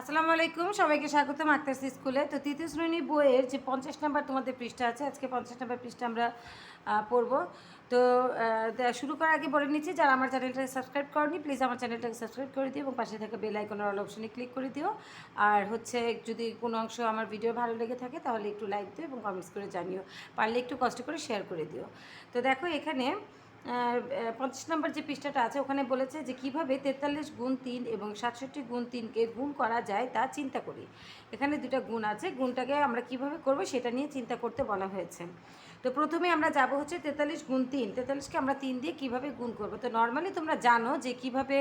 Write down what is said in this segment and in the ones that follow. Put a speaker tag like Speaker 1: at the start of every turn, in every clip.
Speaker 1: আসসালামু আলাইকুম, সবাইকে স্বাগতম আক্তার্স স্কুলে। তো তৃতীয় শ্রেণি বইয়ের যে পঞ্চাশ নাম্বার তোমাদের পৃষ্ঠা আছে, আজকে পঞ্চাশ নাম্বার পৃষ্ঠা আমরা পড়ব। তো শুরু করার আগে বলে নিচ্ছি, যারা আমার চ্যানেলটাকে সাবস্ক্রাইব করনি, প্লিজ আমার চ্যানেলটাকে সাবস্ক্রাইব করে দিও এবং পাশে থাকা বেল আইকনের অল অপশনে ক্লিক করে দিও। আর হচ্ছে, যদি কোনো অংশ আমার ভিডিও ভালো লেগে থাকে, তাহলে একটু লাইক দিও এবং কমেন্টস করে জানিও। পারলে একটু কষ্ট করে শেয়ার করে দিও। তো দেখো এখানে পঞ্চাশ নম্বর যে পৃষ্ঠাটা আছে, ওখানে বলেছে যে কীভাবে তেতাল্লিশ গুণ তিন এবং সাতষট্টি গুণ তিনকে গুণ করা যায় তা চিন্তা করি। এখানে দুটা গুণ আছে, গুণটাকে আমরা কীভাবে করব সেটা নিয়ে চিন্তা করতে বলা হয়েছে। তো প্রথমে আমরা যাব হচ্ছে তেতাল্লিশ গুণ তিন। তেতাল্লিশকে আমরা তিন দিয়ে কীভাবে গুণ করব? তো নর্মালি তোমরা জানো যে কীভাবে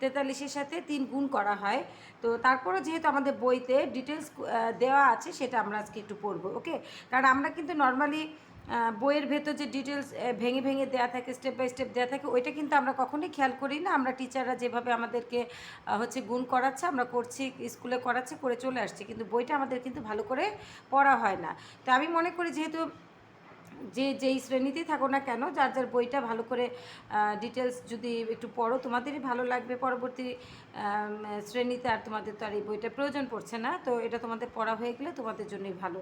Speaker 1: তেতাল্লিশের সাথে তিন গুণ করা হয়। তো তারপরে যেহেতু আমাদের বইতে ডিটেলস দেওয়া আছে, সেটা আমরা আজকে একটু পড়ব ওকে কারণ আমরা কিন্তু নর্মালি বইয়ের ভেতর যে ডিটেলস ভেঙে ভেঙে দেওয়া থাকে স্টেপ বাই স্টেপ দেওয়া থাকে, ওইটা কিন্তু আমরা কখনোই খেয়াল করি না। আমরা টিচাররা যেভাবে আমাদেরকে হচ্ছে গুণ করাচ্ছে, আমরা করছি স্কুলে করাচ্ছে, করে চলে আসছি। কিন্তু বইটা আমাদের কিন্তু ভালো করে পড়া হয় না। তো আমি মনে করি যেহেতু যে যেই শ্রেণীতেই থাকো না কেন, যার যার বইটা ভালো করে ডিটেলস যদি একটু পড়ো, তোমাদেরই ভালো লাগবে। পরবর্তী শ্রেণীতে আর তোমাদের তো আর এই বইটা প্রয়োজন পড়ছে না। তো এটা তোমাদের পড়া হয়ে গেলে তোমাদের জন্যই ভালো।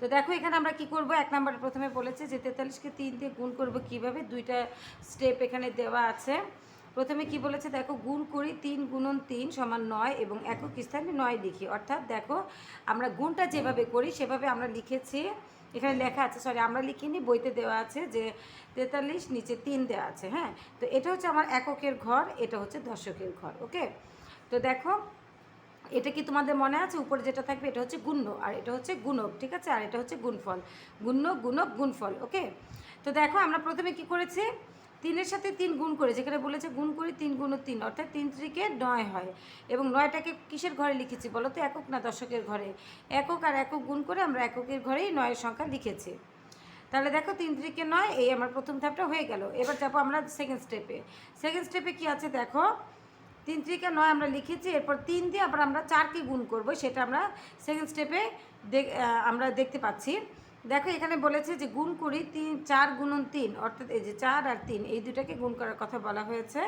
Speaker 1: তো দেখো, এখানে আমরা কি করব? এক নম্বরে প্রথমে বলেছে যে, তেতাল্লিশকে তিন দিয়ে গুণ করব কীভাবে? দুইটা স্টেপ এখানে দেওয়া আছে। প্রথমে কি বলেছে? দেখো, গুণ করি তিন গুণন তিন সমান নয় এবং একক স্থানে নয় লিখি। অর্থাৎ দেখো, আমরা গুণটা যেভাবে করি, সেভাবে আমরা লিখেছি। এখানে লেখা আছে সরি আমরা লিখিনি, বইতে দেওয়া আছে যে তেতাল্লিশ, নিচে তিন দেওয়া আছে হ্যাঁ? তো এটা হচ্ছে আমার এককের ঘর, এটা হচ্ছে দশকের ঘর, ওকে? তো দেখো, এটা কি তোমাদের মনে আছে? উপরে যেটা থাকবে, এটা হচ্ছে গুণ্য, আর এটা হচ্ছে গুণক, ঠিক আছে? আর এটা হচ্ছে গুণফল। গুণ্য, গুণক, গুণফল, ওকে? তো দেখো, আমরা প্রথমে কি করেছি? তিনের সাথে তিন গুণ করে, যেখানে বলেছে গুণ করি তিন গুণ তিন, অর্থাৎ তিন ত্রিকে নয় হয়। এবং নয়টাকে কিসের ঘরে লিখেছি বলো তো? একক না দশকের ঘরে? একক আর একক গুণ করে আমরা এককের ঘরেই নয়ের সংখ্যা লিখেছি। তাহলে দেখো তিন ত্রিকে নয়, এই আমার প্রথম ধাপটা হয়ে গেল। এবার যাব আমরা সেকেন্ড স্টেপে সেকেন্ড স্টেপে কি আছে দেখো? তিন ত্রিকে নয় আমরা লিখেছি, এরপর তিন দিয়ে আবার আমরা চারকে গুণ করব, সেটা আমরা সেকেন্ড স্টেপে আমরা দেখতে পাচ্ছি। দেখো, এখানে বলেছে যে গুণ করি তিন, চার গুণন তিন, অর্থাৎ এই যে চার আর তিন, এই দুটাকে গুণ করার কথা বলা হয়েছে।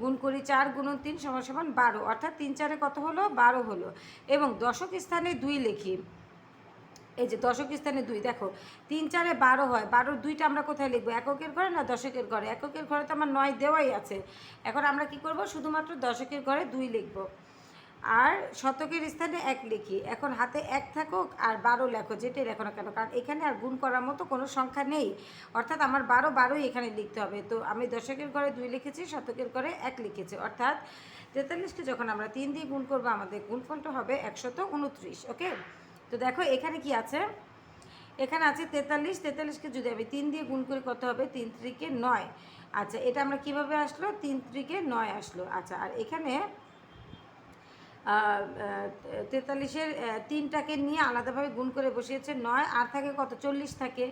Speaker 1: গুণ করি চার গুণন তিন সমান সমান বারো, অর্থাৎ তিন চারে কত হলো? বারো হলো। এবং দশক স্থানে দুই লিখি। এই যে দশক স্থানে দুই, দেখো, তিন চারে বারো হয়, বারোর দুইটা আমরা কোথায় লিখব? এককের ঘরে না দশকের ঘরে? এককের ঘরে তো আমার নয় দেওয়াই আছে। এখন আমরা কি করব? শুধুমাত্র দশকের ঘরে দুই লিখব। আর শতকের স্থানে এক লিখি। এখন হাতে এক থাকুক আর বারো লেখো, যেটাই লেখো না কেন? কারণ এখানে আর গুণ করার মতো কোনো সংখ্যা নেই। অর্থাৎ আমার বারো বারোই এখানে লিখতে হবে। তো আমি দশকের ঘরে দুই লিখেছি, শতকের ঘরে এক লিখেছি। অর্থাৎ তেতাল্লিশকে যখন আমরা তিন দিয়ে গুণ করব, আমাদের গুণফলটা হবে একশত উনত্রিশ, ওকে? তো দেখো, এখানে কি আছে? এখানে আছে তেতাল্লিশ। তেতাল্লিশকে যদি আমি তিন দিয়ে গুণ করে, কত হবে? তিন ত্রিকে নয়। আচ্ছা এটা আমরা কীভাবে আসলো? তিন ত্রিকে নয় আসলো। আচ্ছা আর এখানে তেতাল্লিশের তিনটাকে নিয়ে আলাদাভাবে গুণ করে বসিয়েছে নয়, আর থাকে কত? চল্লিশ থাকে।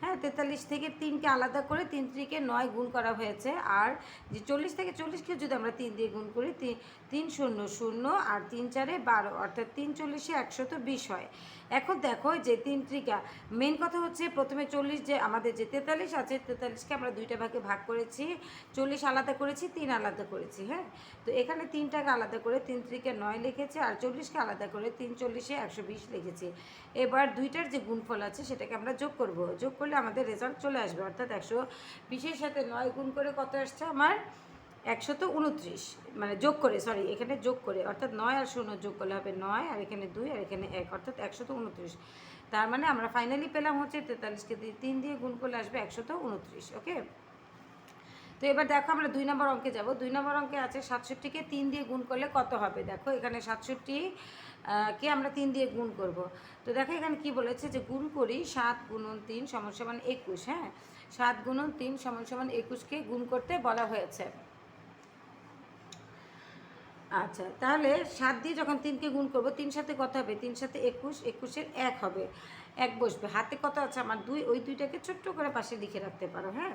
Speaker 1: হ্যাঁ তেতাল্লিশ থেকে তিনকে আলাদা করে তিন ত্রিকে নয় গুণ করা হয়েছে। আর যে চল্লিশ থেকে চল্লিশকে যদি আমরা তিন দিয়ে গুণ করি, তিন তিন শূন্য শূন্য আর তিন চারে বারো, অর্থাৎ তিন চল্লিশে একশত বিশ হয়। এখন দেখো যে তিন ত্রিকা মেন কথা হচ্ছে প্রথমে চল্লিশ যে, আমাদের যে তেতাল্লিশ আছে, তেতাল্লিশকে আমরা দুইটা ভাগে ভাগ করেছি। চল্লিশ আলাদা করেছি, তিন আলাদা করেছি হ্যাঁ? তো এখানে তিনটাকে আলাদা করে তিন ত্রিকে নয় লিখেছি, আর চল্লিশকে আলাদা করে তিন চল্লিশে একশো বিশ লিখেছি। এবার দুইটার যে গুণফল আছে, সেটাকে আমরা যোগ করব। যোগ করলে আমাদের রেজাল্ট চলে আসবে, অর্থাৎ একশো বিশের সাথে নয় গুণ করে কত আসছে? আমার একশত উনত্রিশ মানে যোগ করে সরি এখানে যোগ করে, অর্থাৎ নয় আর শূন্য যোগ করলে হবে নয়, আর এখানে দুই, আর এখানে এক, অর্থাৎ একশত উনত্রিশ। তার মানে আমরা ফাইনালি পেলাম হচ্ছে তেতাল্লিশকে তিন দিয়ে গুণ করলে আসবে একশত উনত্রিশ ওকে তো এবার দেখো আমরা দুই নম্বর অঙ্কে যাব। দুই নম্বর অঙ্কে আছে সাতষট্টিকে তিন দিয়ে গুণ করলে কত হবে? দেখো এখানে সাতষট্টি কে আমরা তিন দিয়ে গুণ করব? তো দেখো এখানে কি বলেছে যে গুণ করি সাত গুণন তিন সমান সমান একুশ হ্যাঁ? সাত গুণন তিন সমান সমান একুশকে গুণ করতে বলা হয়েছে। আচ্ছা তাহলে সাত দিয়ে যখন তিনকে গুণ করব, তিন সাথে কত হবে? তিন সাথে একুশ, একুশের এক হবে। এক বসবে। হাতে কত আছে? আমার দুই, ওই দুইটাকে ছোট্ট করে পাশে লিখে রাখতে পারো হ্যাঁ?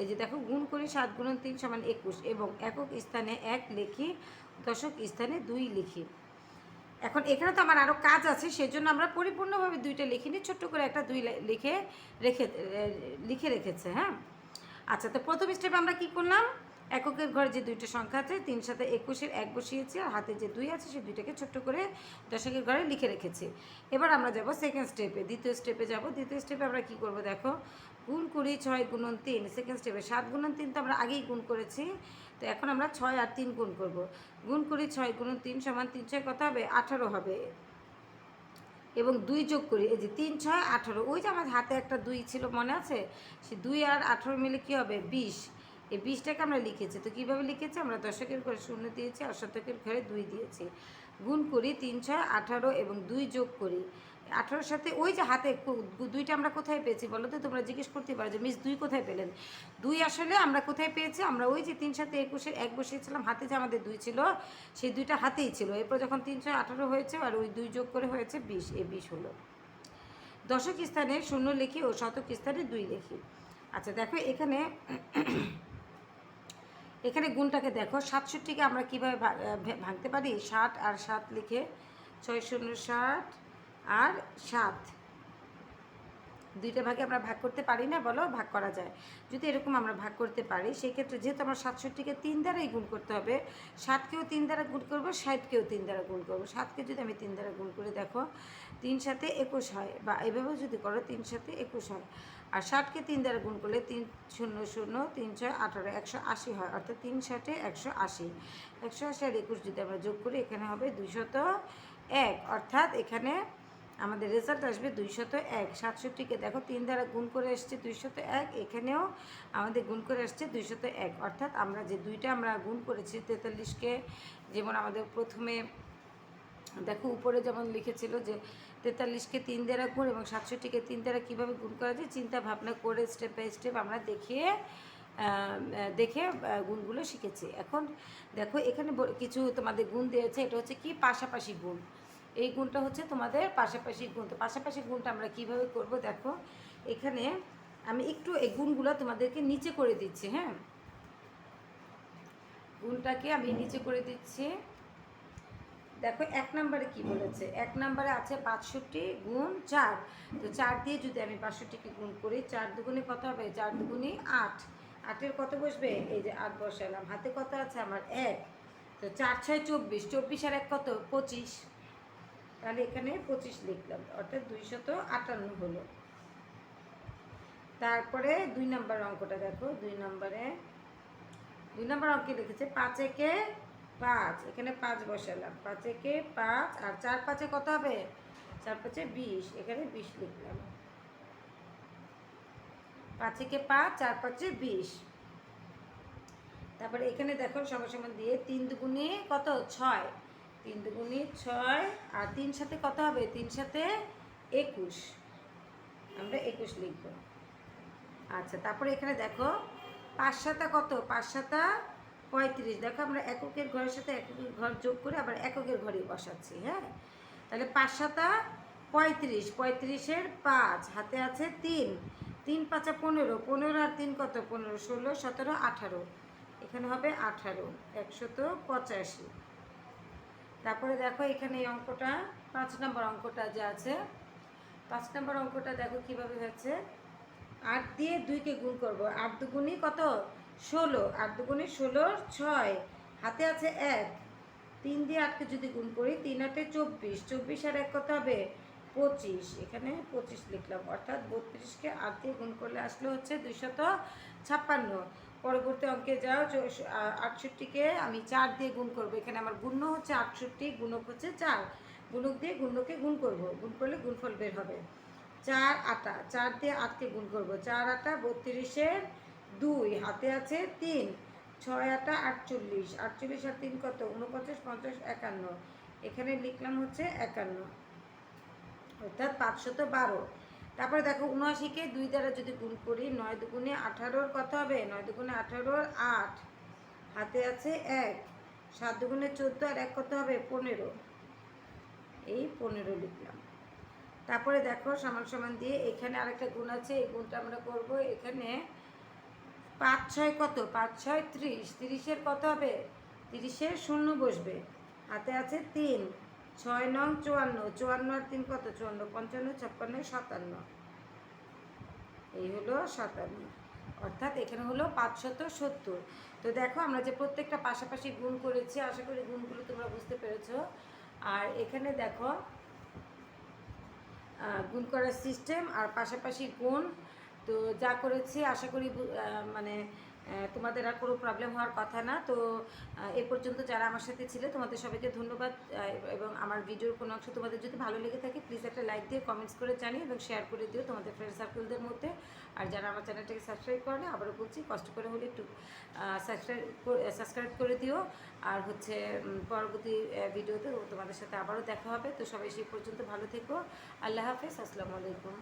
Speaker 1: এই যে দেখো, গুণ করি সাত গুণ তিন সমান একুশ এবং একক স্থানে এক লিখি, দশক স্থানে দুই লিখি। এখন এখানে তো আমার আরও কাজ আছে, সেজন্য আমরা পরিপূর্ণভাবে দুইটা লিখিনি, ছোট্ট করে একটা দুই লিখে রেখে লিখে রেখেছে হ্যাঁ? আচ্ছা তো প্রথম স্টেপে আমরা কি করলাম? এককের ঘরে যে দুইটা সংখ্যা আছে, তিন সাথে একুশের এক বসিয়েছি, আর হাতে যে দুই আছে সেই দুইটাকে ছোট্ট করে দশকের ঘরে লিখে রেখেছি। এবার আমরা যাব সেকেন্ড স্টেপে দ্বিতীয় স্টেপে যাব। দ্বিতীয় স্টেপে আমরা কি করব দেখো? গুণ করি ছয় গুণন তিন সেকেন্ড স্টেপে সাত গুণন তিন তো আমরা আগেই গুণ করেছি, তো এখন আমরা ছয় আর তিন গুণ করব। গুণ করি ছয় গুণন তিন সমান তিন ছয় কত হবে? আঠারো হবে। এবং দুই যোগ করি, এই যে তিন, ছয়, আঠারো, ওই যে আমার হাতে একটা দুই ছিল মনে আছে? সে দুই আর আঠারো মিলে কী হবে? বিশ। এই বিশটাকে আমরা লিখেছি। তো কীভাবে লিখেছি? আমরা দশকের ঘরে শূন্য দিয়েছি আর শতকের ঘরে দুই দিয়েছি। গুণ করি তিন, ছয়, আঠারো এবং দুই যোগ করি। আঠারোর সাথে ওই যে হাতে দুইটা আমরা কোথায় পেয়েছি বলো তো? তোমরা জিজ্ঞেস করতে পারো যে, মিস দুই কোথায় পেলেন? দুই আসলে আমরা কোথায় পেয়েছি? আমরা ওই যে তিন সাথে একুশের এক বসিয়েছিলাম। হাতে যে আমাদের দুই ছিল, সেই দুইটা হাতেই ছিল। এরপর যখন তিন, ছয়, আঠারো হয়েছে আর ওই দুই যোগ করে হয়েছে বিশ এ বিশ হলো। দশক স্থানে শূন্য লিখি ও শতক স্থানে দুই লিখি। আচ্ছা দেখো এখানে এখানে গুণটাকে দেখো, সাতষট্টিকে আমরা কীভাবে ভাঙতে পারি? ষাট আর সাত লিখে ছয় শূন্য ষাট আর সাত। দুইটা ভাগে আমরা ভাগ করতে পারি না, বলো? ভাগ করা যায়। যদি এরকম আমরা ভাগ করতে পারি, সেক্ষেত্রে যেহেতু আমরা সাতষট্টিকে তিন দ্বারাই গুণ করতে হবে ষাটকেও তিন দ্বারা গুণ করব, ষাটকেও তিন দ্বারা গুণ করব। সাতকে যদি আমি তিন দ্বারা গুণ করে দেখো, তিন সাথে একুশ হয়, বা এভাবেও যদি করো, তিন সাথে একুশ হয়। আর ষাটকে তিন দ্বারা গুণ করলে তিন শূন্য শূন্য, তিন ছয় আঠারো, একশো আশি হয়, অর্থাৎ তিন ষাটে একশো আশি। একশো আশি আর একুশ যদি আমরা যোগ করি, এখানে হবে দুশত এক, অর্থাৎ এখানে আমাদের রেজাল্ট আসবে দুইশত এক। সাতষট্টিকে দেখো, তিন দ্বারা গুণ করে এসছে দুইশত এক, এখানেও আমাদের গুণ করে আসছে দুইশত এক। অর্থাৎ আমরা যে দুইটা আমরা গুণ করেছি, তেতাল্লিশকে যেমন আমাদের প্রথমে, দেখো উপরে যেমন লিখেছিল যে তেতাল্লিশকে তিন দ্বারা গুণ এবং সাতষট্টিকে তিন দ্বারা কীভাবে গুণ করা যায়, চিন্তা ভাবনা করে স্টেপ বাই স্টেপ আমরা দেখিয়ে দেখে গুণগুলো শিখেছি। এখন দেখো, এখানে কিছু তোমাদের গুণ দিয়েছে এটা হচ্ছে কি? পাশাপাশি গুণ। এই গুণটা হচ্ছে তোমাদের পাশাপাশি গুণ। তো পাশাপাশি গুণটা আমরা কীভাবে করব দেখো। এখানে আমি একটু এই গুণগুলো তোমাদেরকে নিচে করে দিচ্ছি হ্যাঁ? গুণটাকে আমি নিচে করে দিচ্ছি। দেখো, এক নম্বরে কি বলেছে? এক নম্বরে আছে পাঁচষট্টি গুণ চার। তো চার দিয়ে যদি আমি পাঁচষট্টিকে গুণ করি, চার দুগুণে কত হবে? চার দুগুণে আট। আটের কত বসবে? এই যে আট বসালাম। হাতে কত আছে? আমার এক। তো চার ছয় চব্বিশ। চব্বিশ আর এক কত? পঁচিশ। তাহলে এখানে পঁচিশ লিখলাম, অর্থাৎ দুইশত আটান্ন হলো। তারপরে দুই নম্বর অঙ্কটা দেখো, দুই নম্বরে, দুই নম্বর অঙ্কে লিখেছে, পাঁচ একে পাঁচ, এখানে পাঁচ বসালাম, পাঁচ একে পাঁচ, আর চার পাঁচে কত হবে? চার পাঁচে বিশ, এখানে বিশ লিখলাম। পাঁচ একে পাঁচ, চার পাঁচে বিশ। তারপরে এখানে দেখো সমান সমান দিয়ে তিন দুগুণে কত? ছয়। তিন দুগুণে ছয়, আর তিন সাথে কত হবে? তিন সাথে একুশ। আমরা একুশ লিখব। আচ্ছা তারপরে এখানে দেখো, পাঁচ সাতা কত? পাঁচ সাতা পঁয়ত্রিশ। দেখো, আমরা এককের ঘরের সাথে এককের ঘর যোগ করে আবার এককের ঘরে বসাচ্ছি হ্যাঁ? তাহলে পাঁচ সাতা পঁয়ত্রিশ। পঁয়ত্রিশের পাঁচ, হাতে আছে তিন। তিন পাঁচা পনেরো। পনেরো আর তিন কত? পনেরো, ষোলো, সতেরো, আঠারো। এখানে হবে আঠারো। একশত পঁচাশি। তারপরে দেখো এখানে এই অঙ্কটা, পাঁচ নম্বর অঙ্কটা যে আছে। পাঁচ নম্বর অঙ্কটা দেখো কীভাবে হচ্ছে আট দিয়ে দুইকে গুণ করব। আট দুগুণই কত? ষোলো। আট দুগুণে ষোলো, ছয়। হাতে আছে এক। তিন দিয়ে আটকে যদি গুণ করি, তিন আটে চব্বিশ। চব্বিশ আর এক কত হবে? পঁচিশ। এখানে পঁচিশ লিখলাম। অর্থাৎ বত্রিশকে আট দিয়ে গুণ করলে আসলে হচ্ছে দুইশত ছাপ্পান্ন। পরবর্তী অঙ্কে যাও আটষট্টিকে আমি চার দিয়ে গুণ করব। এখানে আমার গুণ্য হচ্ছে আটষট্টি, গুণক হচ্ছে চার। গুণক দিয়ে গুণ্যকে গুণ করব। গুণ করলে গুণফল বের হবে। চার আটা। চার দিয়ে আটকে গুণ করব। চার আটা বত্রিশের দুই। হাতে আছে তিন। ছয় আটা আটচল্লিশ। আটচল্লিশ আর তিন কত? উনপঞ্চাশ পঞ্চাশ, একান্ন। এখানে লিখলাম হচ্ছে একান্ন। অর্থাৎ পাঁচশত বারো। তারপরে দেখো উনআশিকে দুই দ্বারা যদি গুণ করি, নয় দুগুণে আঠারোর কত হবে? নয় দুগুণে আঠারোর আট। হাতে আছে এক। সাত দুগুণে চোদ্দ আর এক কত হবে? পনেরো। এই পনেরো লিখলাম। তারপরে দেখো সমান সমান দিয়ে এখানে আরেকটা গুণ আছে, এই গুণটা আমরা করব এখানে পাঁচ ছয় কত? পাঁচ ছয় ত্রিশ। তিরিশের কত হবে? তিরিশের শূন্য বসবে। হাতে আছে তিন। ছয় নং চুয়ান্ন চুয়ান্ন আর তিন কত? চুয়ান্ন, পঞ্চান্ন, ছাপ্পান্ন, সাতান্ন। এই হলো সাতান্ন। অর্থাৎ এখানে হলো পাঁচশত সত্তর। তো দেখো, আমরা যে প্রত্যেকটা পাশাপাশি গুণ করেছি, আশা করি গুণগুলো তোমরা বুঝতে পেরেছ। আর এখানে দেখো গুণ করার সিস্টেম আর পাশাপাশি গুণ। তো যা করেছি, আশা করি মানে তোমাদের আর কোনো প্রবলেম হওয়ার কথা না। তো এ পর্যন্ত যারা আমার সাথে ছিলে, তোমাদের সবাইকে ধন্যবাদ। এবং আমার ভিডিওর কোনো অংশ তোমাদের যদি ভালো লেগে থাকে প্লিজ একটা লাইক দিয়ে কমেন্টস করে জানিও এবং শেয়ার করে দিও তোমাদের ফ্রেন্ড সার্কেলদের মধ্যে। আর যারা আমার চ্যানেলটাকে সাবস্ক্রাইব করে না, আবারও বলছি, কষ্ট করে হলে একটু সাবস্ক্রাইব সাবস্ক্রাইব করে দিও। আর হচ্ছে পরবর্তী ভিডিওতে তোমাদের সাথে আবারও দেখা হবে। তো সবাই সেই পর্যন্ত ভালো থেকো। আল্লাহ হাফেজ, আসসালামু আলাইকুম।